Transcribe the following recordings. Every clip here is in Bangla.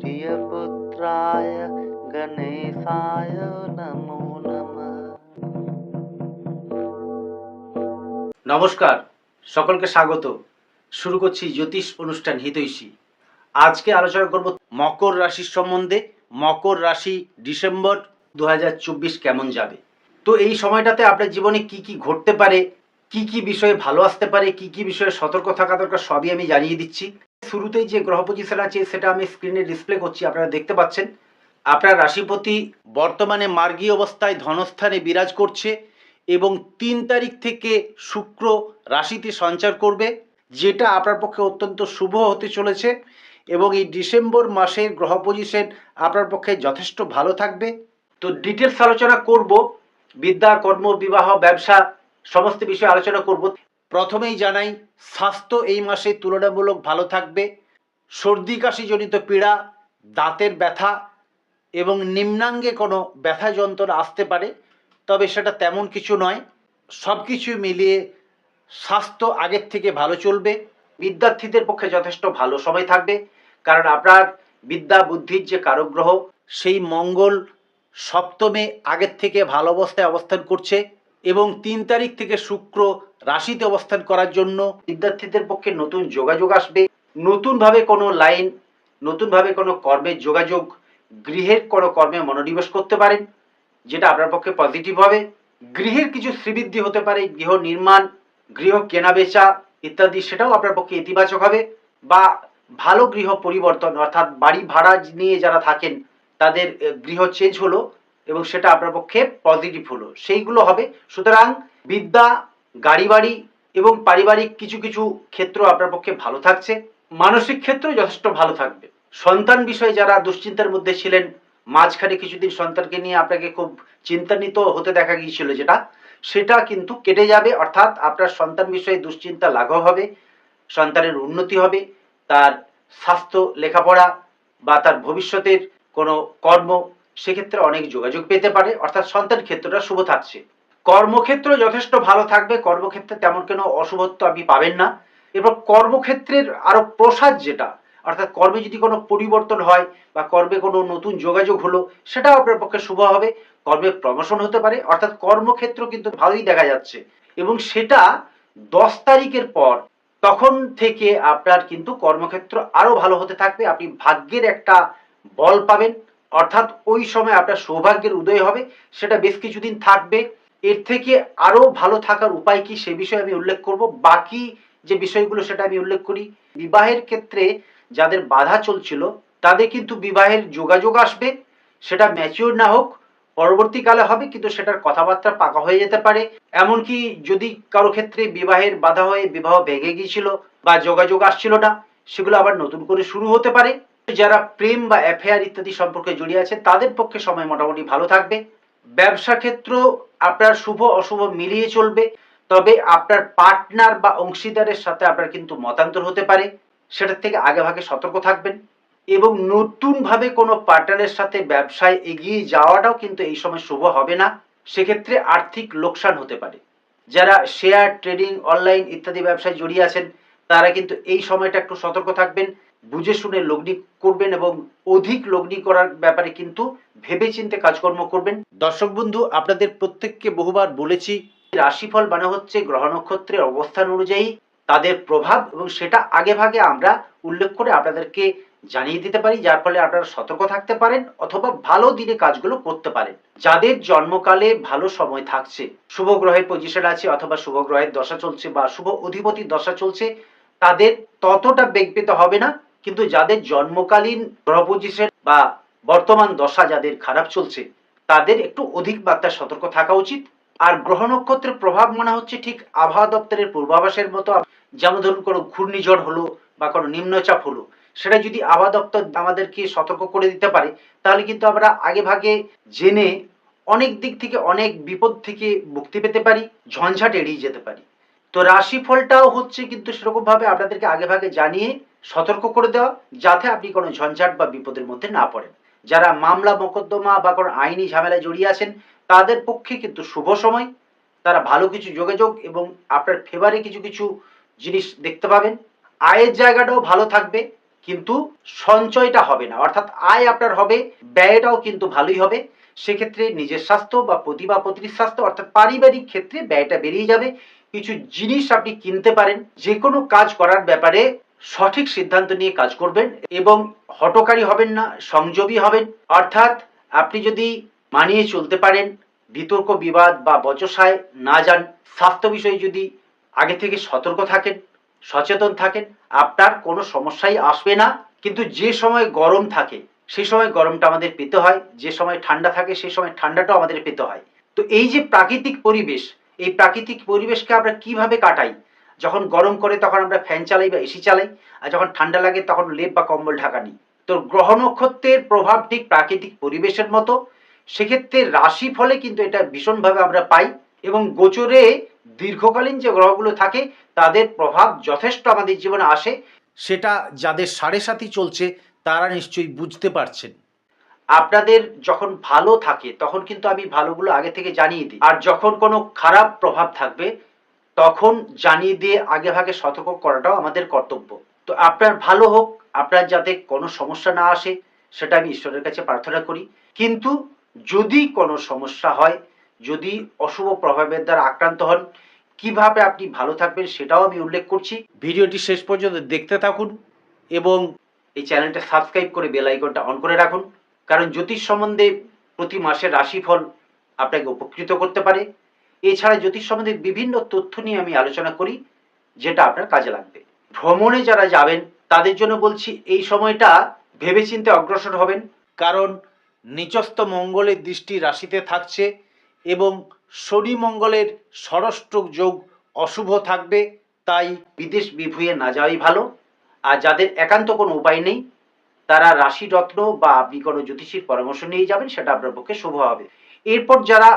প্রিয়পুত্রায় গণেশায় নমো নমঃ নমস্কার, সকলকে স্বাগত। শুরু করছি জ্যোতিষ অনুষ্ঠান হিতৈষী। আজকে আলোচনা করব মকর রাশির সম্বন্ধে। মকর রাশি ডিসেম্বর দু হাজার চব্বিশ কেমন যাবে? তো এই সময়টাতে আপনার জীবনে কি কি ঘটতে পারে? কি কি বিষয়ে ভালো আসতে পারে? কি কি বিষয়ে সতর্ক থাকা দরকার? সবই আমি জানিয়ে দিচ্ছি। শুরুতেই যে গ্রহ পজিশন আছে, সেটা আমি স্ক্রিনে ডিসপ্লে করছি, আপনারা দেখতে পাচ্ছেন। আপনার রাশিপতি বর্তমানে মার্গী অবস্থায় ধনস্থানে বিরাজ করছে এবং তিন তারিখ থেকে শুক্র রাশিতে সঞ্চার করবে, যেটা আপনার পক্ষে অত্যন্ত শুভ হতে চলেছে এবং এই ডিসেম্বর মাসের গ্রহ পজিশন আপনার পক্ষে যথেষ্ট ভালো থাকবে। তো ডিটেলস আলোচনা করব, বিদ্যা কর্ম বিবাহ ব্যবসা, সমস্ত বিষয়ে আলোচনা করব। প্রথমেই জানাই, স্বাস্থ্য এই মাসে তুলনামূলক ভালো থাকবে। সর্দি কাশিজনিত পীড়া, দাঁতের ব্যথা এবং নিম্নাঙ্গে কোনো ব্যথা যন্ত্রণা আসতে পারে, তবে সেটা তেমন কিছু নয়। সব কিছু মিলিয়ে স্বাস্থ্য আগের থেকে ভালো চলবে। বিদ্যার্থীদের পক্ষে যথেষ্ট ভালো সময় থাকবে, কারণ আপনার বিদ্যা বুদ্ধির যে কারক গ্রহ সেই মঙ্গল সপ্তমে আগের থেকে ভালো অবস্থায় অবস্থান করছে। এবং তিন তারিখ থেকে শুক্র রাশিতে অবস্থান করার জন্য বিদ্যার্থীদের পক্ষে নতুন যোগাযোগ আসবে। নতুনভাবে কোনো লাইন, নতুনভাবে কোনো কর্মের যোগাযোগ, গৃহের কোনো কর্মে মনোনিবেশ করতে পারেন, যেটা আপনার পক্ষে পজিটিভ হবে। গৃহের কিছু শ্রীবৃদ্ধি হতে পারে, গৃহ নির্মাণ, গৃহ কেনাবেচা ইত্যাদি, সেটাও আপনার পক্ষে ইতিবাচক হবে। বা ভালো গৃহ পরিবর্তন, অর্থাৎ বাড়ি ভাড়া নিয়ে যারা থাকেন, তাদের গৃহ চেঞ্জ হলো এবং সেটা আপনার পক্ষে পজিটিভ হলো। সেইগুলো হবে। সুতরাং বিদ্যা গাড়ি বাড়ি এবং পারিবারিক কিছু কিছু ক্ষেত্র আপনার পক্ষে ভালো থাকছে। মানসিক ক্ষেত্র যথেষ্ট ভালো থাকবে। সন্তান বিষয়ে যারা দুশ্চিন্তার মধ্যে ছিলেন, মাঝখানে কিছুদিন সন্তানকে নিয়ে আপনাকে খুব চিন্তান্বিত হতে দেখা গিয়েছিল যেটা, সেটা কিন্তু কেটে যাবে। অর্থাৎ আপনার সন্তান বিষয়ে দুশ্চিন্তা লাঘব হবে, সন্তানের উন্নতি হবে, তার স্বাস্থ্য, লেখাপড়া বা তার ভবিষ্যতের কোনো কর্ম সেক্ষেত্রে অনেক যোগাযোগ পেতে পারে, অর্থাৎ সন্তান ক্ষেত্রটা শুভ থাকছে। কর্মক্ষেত্র যথেষ্ট ভালো থাকবে, কর্মক্ষেত্রে তেমন কোনো অশুভত্ব আপনি পাবেন না। এবার কর্মক্ষেত্রের আরও প্রসাদ যেটা, অর্থাৎ কর্মে যদি কোনো পরিবর্তন হয় বা কর্মে কোনো নতুন যোগাযোগ হলো, সেটাও আপনার পক্ষে শুভ হবে। কর্মে প্রমোশন হতে পারে, অর্থাৎ কর্মক্ষেত্র কিন্তু ভালোই দেখা যাচ্ছে। এবং সেটা দশ তারিখের পর, তখন থেকে আপনার কিন্তু কর্মক্ষেত্র আরও ভালো হতে থাকবে। আপনি ভাগ্যের একটা বল পাবেন। অর্থাৎ ওই সময় আপনার সৌভাগ্যের উদয় হবে, সেটা বেশ কিছুদিন থাকবে। এর থেকে আরও ভালো থাকার উপায় কি সে বিষয়ে আমি উল্লেখ করব। বাকি যে বিষয়গুলো সেটা আমি উল্লেখ করি। বিবাহের ক্ষেত্রে যাদের বাধা চলছিল, তাদের কিন্তু বিবাহের যোগাযোগ আসবে। সেটা ম্যাচিওর না হোক, পরবর্তীকালে হবে, কিন্তু সেটার কথাবার্তা পাকা হয়ে যেতে পারে। এমনকি যদি কারও ক্ষেত্রে বিবাহের বাধা হয়ে বিবাহ ভেঙে গিয়েছিল বা যোগাযোগ আসছিল না, সেগুলো আবার নতুন করে শুরু হতে পারে। যারা প্রেম বা অ্যাফেয়ার ইত্যাদি সম্পর্কে জড়িয়ে আছে তাদের পক্ষে সময় মোটামুটি ভালো থাকবে। ব্যবসা ক্ষেত্র আপনার শুভ অশুভ মিলিয়ে চলবে, তবে আপনার পার্টনার বা অংশীদারের সাথে আপনার কিন্তু মতান্তর হতে পারে। সেটার থেকে আগে ভাগে সতর্ক থাকবেন। এবং নতুনভাবে কোনো পার্টনারের সাথে ব্যবসায় এগিয়ে যাওয়াটাও কিন্তু এই সময় শুভ হবে না। সেক্ষেত্রে আর্থিক লোকসান হতে পারে। যারা শেয়ার ট্রেডিং অনলাইন ইত্যাদি ব্যবসায় জড়িয়ে আছেন, তারা কিন্তু এই সময়টা একটু সতর্ক থাকবেন। বুঝে শুনে লগ্নি করবেন এবং অধিক লগ্নি করার ব্যাপারে কিন্তু ভেবেচিন্তে কাজকর্ম করবেন। দর্শক বন্ধু, আপনাদের প্রত্যেককে বহুবার বলেছি, রাশিফল মানে হচ্ছে গ্রহ নক্ষত্রের অবস্থান অনুযায়ী তাদের প্রভাব এবং সেটা আগে ভাগে আমরা উল্লেখ করে আপনাদেরকে জানিয়ে দিতে পারি, যার ফলে আপনারা সতর্ক থাকতে পারেন অথবা ভালো দিনে কাজগুলো করতে পারেন। যাদের জন্মকালে ভালো সময় থাকছে, শুভ গ্রহের পজিশন আছে অথবা শুভ গ্রহের দশা চলছে বা শুভ অধিপতির দশা চলছে, তাদের ততটা বেগ পেতে হবে না। কিন্তু যাদের জন্মকালীন গ্রহ পজিশন বা বর্তমান দশা যাদের খারাপ চলছে, তাদের একটু অধিক মাত্রায় সতর্ক থাকা উচিত। আর গ্রহ নক্ষত্রের প্রভাব মনে হচ্ছে ঠিক আবহাওয়া দপ্তরের পূর্বাভাসের মতো। যেমন ধরুন কোনো ঘূর্ণিঝড় হলো বা কোনো নিম্নচাপ হলো, সেটা যদি আবহাওয়া দপ্তর আমাদেরকে সতর্ক করে দিতে পারে, তাহলে কিন্তু আমরা আগে ভাগে জেনে অনেক দিক থেকে, অনেক বিপদ থেকে মুক্তি পেতে পারি, ঝঞ্ঝাট এড়িয়ে যেতে পারি। তো রাশিফলটাও হচ্ছে কিন্তু সেরকম ভাবে আপনাদেরকে আগে ভাগে জানিয়ে সতর্ক করে দেওয়া, যাতে আপনি কোনো ঝঞ্ঝাট বা বিপদের মধ্যে না পড়েন। যারা মামলা, মোকদ্দমা বা কোনো আইনি ঝামেলায় জড়িয়ে আছেন, তাদের পক্ষে কিন্তু শুভ সময়। তারা ভালো কিছু যোগাযোগ এবং আপনার ফেভারে কিছু কিছু জিনিস দেখতে পাবেন। আয়ের জায়গাটাও ভালো থাকবে, কিন্তু সঞ্চয়টা হবে না। অর্থাৎ আয় আপনার হবে, ব্যয়টাও কিন্তু ভালোই হবে। সেক্ষেত্রে নিজের স্বাস্থ্য বা প্রতি বা পত্নীর স্বাস্থ্য, অর্থাৎ পারিবারিক ক্ষেত্রে ব্যয়টা বেরিয়ে যাবে। কিছু জিনিস আপনি কিনতে পারেন যে কোনো কাজ করার ব্যাপারে সঠিক সিদ্ধান্ত নিয়ে কাজ করবেন এবং হটকারী হবেন না, সংযমী হবেন। অর্থাৎ আপনি যদি মানিয়ে চলতে পারেন, বিতর্ক, বিবাদ বা বচসায় না যান, স্বাস্থ্য বিষয়ে যদি আগে থেকে সতর্ক থাকেন, সচেতন থাকেন, আপনার কোনো সমস্যাই আসবে না। কিন্তু যে সময় গরম থাকে সেই সময় গরমটা আমাদের পেতে হয়, যে সময় ঠান্ডা থাকে সেই সময় ঠান্ডাটাও আমাদের পেতে হয়। তো এই যে প্রাকৃতিক পরিবেশ এই প্রাকৃতিক পরিবেশকে আমরা কীভাবে কাটাই? যখন গরম করে তখন আমরা ফ্যান চালাই বা এসি চালাই, আর যখন ঠান্ডা লাগে তখন লেপ বা কম্বল ঢাকা নিই। তো গ্রহ নক্ষত্রের প্রভাব ঠিক প্রাকৃতিক পরিবেশের মতো। সেক্ষেত্রে রাশি ফলে কিন্তু এটা ভীষণভাবে আমরা পাই এবং গোচরে দীর্ঘকালীন যে গ্রহগুলো থাকে, তাদের প্রভাব যথেষ্ট আমাদের জীবনে আসে। সেটা যাদের সাড়ে সাথী চলছে, তারা নিশ্চয়ই বুঝতে পারছেন। আপনাদের যখন ভালো থাকে তখন কিন্তু আমি ভালোগুলো আগে থেকে জানিয়ে দিই। আর যখন কোনো খারাপ প্রভাব থাকবে তখন জানিয়ে দিয়ে আগে ভাগে সতর্ক করাটাও আমাদের কর্তব্য। তো আপনার ভালো হোক আপনার যাতে কোনো সমস্যা না আসে সেটা আমি ঈশ্বরের কাছে প্রার্থনা করি। কিন্তু যদি কোনো সমস্যা হয় যদি অশুভ প্রভাবের দ্বারা আক্রান্ত হন কীভাবে আপনি ভালো থাকবেন সেটাও আমি উল্লেখ করছি। ভিডিওটি শেষ পর্যন্ত দেখতে থাকুন এবং এই চ্যানেলটা সাবস্ক্রাইব করে বেল আইকনটা অন করে রাখুন। কারণ জ্যোতিষ সম্বন্ধে প্রতি মাসের রাশিফল আপনাকে উপকৃত করতে পারে। এছাড়া জ্যোতিষ সম্বন্ধে বিভিন্ন তথ্য নিয়ে আমি আলোচনা করি, যেটা আপনার কাজে লাগবে। ভ্রমণে যারা যাবেন, তাদের জন্য বলছি এই সময়টা ভেবেচিন্তে অগ্রসর হবেন, কারণ নিচস্থ মঙ্গলের দৃষ্টি রাশিতে থাকছে এবং শনি মঙ্গলের ষষ্ঠ যোগ অশুভ থাকবে, তাই বিদেশ বিভুঁয়ে না যাওয়াই ভালো। আর যাদের একান্ত কোনো উপায় নেই তারা রাশি রত্ন বা আপনি কোনো জ্যোতিষীর পরামর্শ নিয়ে যাবেন, সেটা আপনার পক্ষে শুভ হবে। এরপর যারা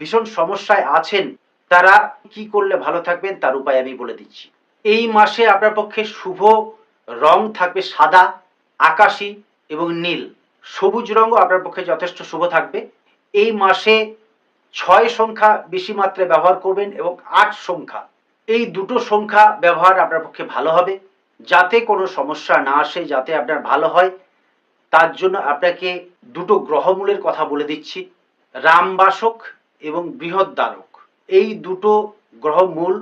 ভীষণ সমস্যায় আছেন, তারা কি করলে ভালো থাকবেন তার উপায় আমি বলে দিচ্ছি। এই মাসে আপনার পক্ষে শুভ রং থাকবে সাদা, আকাশি এবং নীল। সবুজ রঙও আপনার পক্ষে যথেষ্ট শুভ থাকবে। এই মাসে ছয় সংখ্যা বেশি মাত্রায় ব্যবহার করবেন এবং আট সংখ্যা। এই দুটো সংখ্যা ব্যবহার আপনার পক্ষে ভালো হবে। যাতে কোনো সমস্যা না আসে, যাতে আপনার ভালো হয়, তার জন্য আপনাকে দুটো গ্রহমূলের কথা বলে দিচ্ছি, রামবাসক এবং বৃহৎদ্বারক এই দুটো গ্রহমূল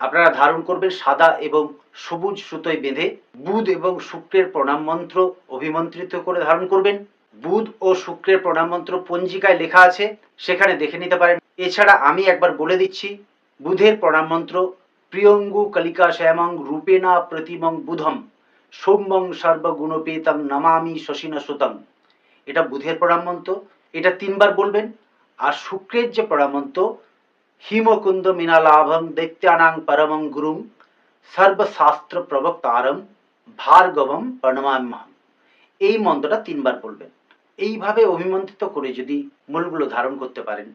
আপনারা ধারণ করবেন সাদা এবং সবুজ সুতোয় বেঁধে, বুধ এবং শুক্রের প্রণাম মন্ত্র অভিমন্ত্রিত করে ধারণ করবেন। বুধ ও শুক্রের প্রণাম মন্ত্র পঞ্জিকায় লেখা আছে, সেখানে দেখে নিতে পারেন। এছাড়া আমি একবার বলে দিচ্ছি, বুধের প্রণাম মন্ত্র প্রিয়ঙ্গু কলিকা শ্যামং রূপেণা প্রতিমং বুধম, সৌম্যং সর্বগুণপেতং নমামি শশিন সুতং। এটা বুধের প্রণাম মন্ত্র এটা তিনবার বলবেন। আর শুক্রের যে প্রণাম মন্ত্র হিমকুন্দ মিনালাভং দৈত্যানাং পরমং গুরুং, সর্বশাস্ত্র প্রবক্তারম ভার্গবম প্রণমাম্যহম এই মন্ত্রটা তিনবার বলবেন। এইভাবে অভিমন্ত্রিত করে যদি মূলগুলো ধারণ করতে পারেন,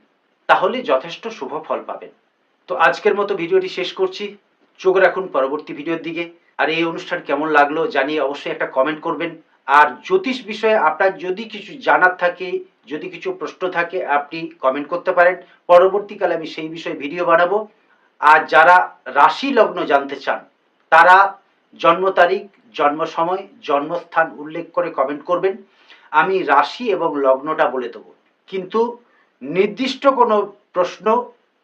তাহলে যথেষ্ট শুভ ফল পাবেন। তো আজকের মতো ভিডিওটি শেষ করছি। চোখ রাখুন পরবর্তী ভিডিওর দিকে। আর এই অনুষ্ঠান কেমন লাগল জানিয়ে অবশ্যই একটা কমেন্ট করবেন। আর জ্যোতিষ বিষয়ে আপনার যদি কিছু জানার থাকে, যদি কিছু প্রশ্ন থাকে, আপনি কমেন্ট করতে পারেন। পরবর্তীকালে আমি সেই বিষয়ে ভিডিও বানাবো। আর যারা রাশি লগ্ন জানতে চান, তারা জন্ম তারিখ, জন্ম সময়, জন্মস্থান উল্লেখ করে কমেন্ট করবেন। আমি রাশি এবং লগ্নটা বলে দেবো। কিন্তু নির্দিষ্ট কোনো প্রশ্ন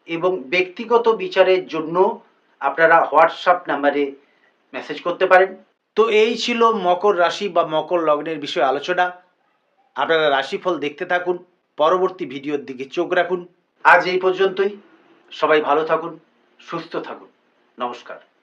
এবং ব্যক্তিগত বিচারের জন্য আপনারা হোয়াটসঅ্যাপ নাম্বারে মেসেজ করতে পারেন। তো এই ছিল মকর রাশি বা মকর লগ্নের বিষয়ে আলোচনা। আপনারা রাশিফল দেখতে থাকুন, পরবর্তী ভিডিওর দিকে চোখ রাখুন। আজ এই পর্যন্তই। সবাই ভালো থাকুন, সুস্থ থাকুন। নমস্কার।